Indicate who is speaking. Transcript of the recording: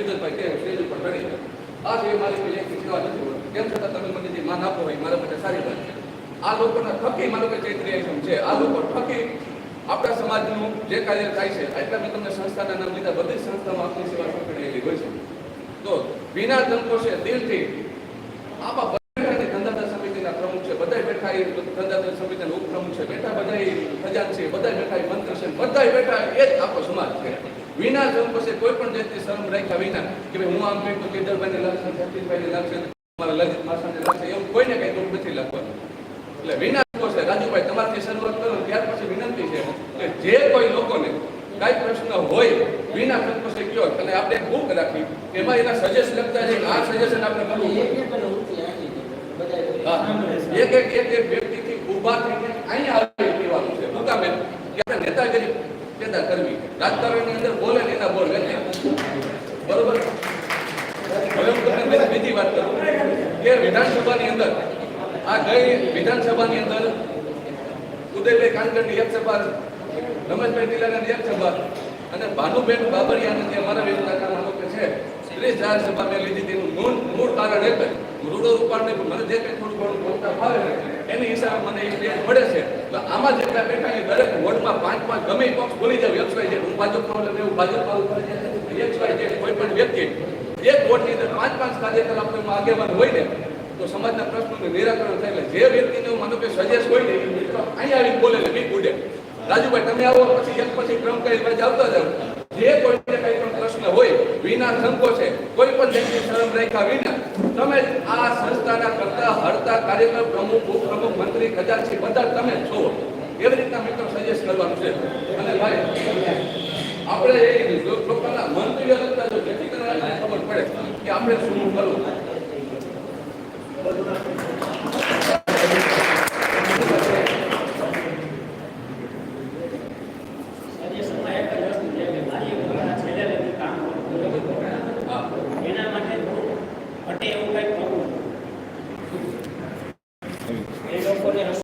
Speaker 1: કરી આ જે મારી કોઈ એક સેવા નથી હોતી તેમ છતાં તમે મને જે માન આપો હોય મારા માટે સારી વાત છે. આ લોકોના થકી માનો કે ચૈત્રી છે. આ લોકો થકી આપણા સમાજનું જે કાર્ય થાય છે એટલા મેં તમને સંસ્થાના નામ લીધા, બધી સંસ્થામાં આપની સેવા સંકળાયેલી હોય છે. તો વિના સંકોચે દિલથી આમાં બધા ધંધાદાર સમિતિના પ્રમુખ છે બધા બેઠા એ ધંધાદાર સમિતિના ઉપક્રમ છે, બેઠા બધા એ છે બધા બેઠા મંત્રી છે બધા બેઠા એ જ આખો સમાજ છે વિના સંકોચે કોઈ પણ જાતની શરમ રાખ્યા વિના કે ભાઈ હું આમ કહું તો કેદરભાઈને લાગશે, જગદીશભાઈને લાગશે, મારા લલિત માસાને લાગશે એવું કોઈને કઈ દુઃખ નથી લાગવાનું એટલે વિના સંકોચે રાજુભાઈ તમારાથી શરૂઆત કરો, ત્યાર પછી વિનંતી છે કે જે કોઈ લોકોને કાંઈ પ્રશ્ન હોય, વિના પ્રશ્ન કયો અને આપણે બુક રાખી, એમાં એના સજેશન લખતા જઈને આ સજેશન આપણે કરવું. એક એક એક એક વ્યક્તિથી ઊભા થઈને અહીંયા આવી કહેવાનું છે. મુકામે કે આપણે નેતાગીરી પેદા કરવી? રાજકારણની અંદર બોલે ને એના બોલ. બરોબર? હવે હું તમને બીજી- વાત કરું. કે વિધાનસભાની અંદર, આ ગઈ વિધાનસભાની અંદર ઉદયભાઈ કાનગડની એક સભા રમેશભાઈ ટીલાની એક સભા અને ભાનુબેન બાબરિયાની જે અમારા વિસ્તારના લોકો છે, ત્રીસ હજાર સભા મેં લીધી. તેનું મૂળ કારણ એક જ. રૂડો રૂપાણને મને જે કંઈ થોડું ઘણું બોલતા ફાવે એની હિસાબે મને એક લેખ મળે છે. તો આમાં જેટલા બેઠા એ દરેક વોર્ડમાં પાંચ પાંચ ગમે પક્ષ બોલી જાવ એક્સ વાય હું ભાજપમાં એટલે હું ભાજપમાં એક્સ વાય કોઈ પણ વ્યક્તિ એક વોર્ડની અંદર પાંચ પાંચ કાર્યકર આગેવાન હોય ને, તો સમાજના પ્રશ્નોનું નિરાકરણ થાય. એટલે જે વ્યક્તિને માનો કે સજેસ્ટ હોય ને અહીંયા આવી બોલે ને બી ઉડે. રાજુભાઈ, તમે આવો, પછી એક પછી ક્રમ કરી પછી આવતા જાવ જે કોઈને કઈ પણ પ્રશ્ન હોય, વિના સંકોચે કોઈ પણ વ્યક્તિ શરમ રાખ્યા વિના તમે આ સંસ્થાના કરતા હરતા કાર્યક્રમ પ્રમુખ ઉપપ્રમુખ મંત્રી ખજાનસી બધા તમે છો. એવી રીતના મિત્રો સજેસ્ટ કરવાનું છે. અને ભાઈ, આપણે એ લોકોના મંત્રીઓ લગતા જો જેથી કરીને ખબર પડે કે આપણે શું કરવું.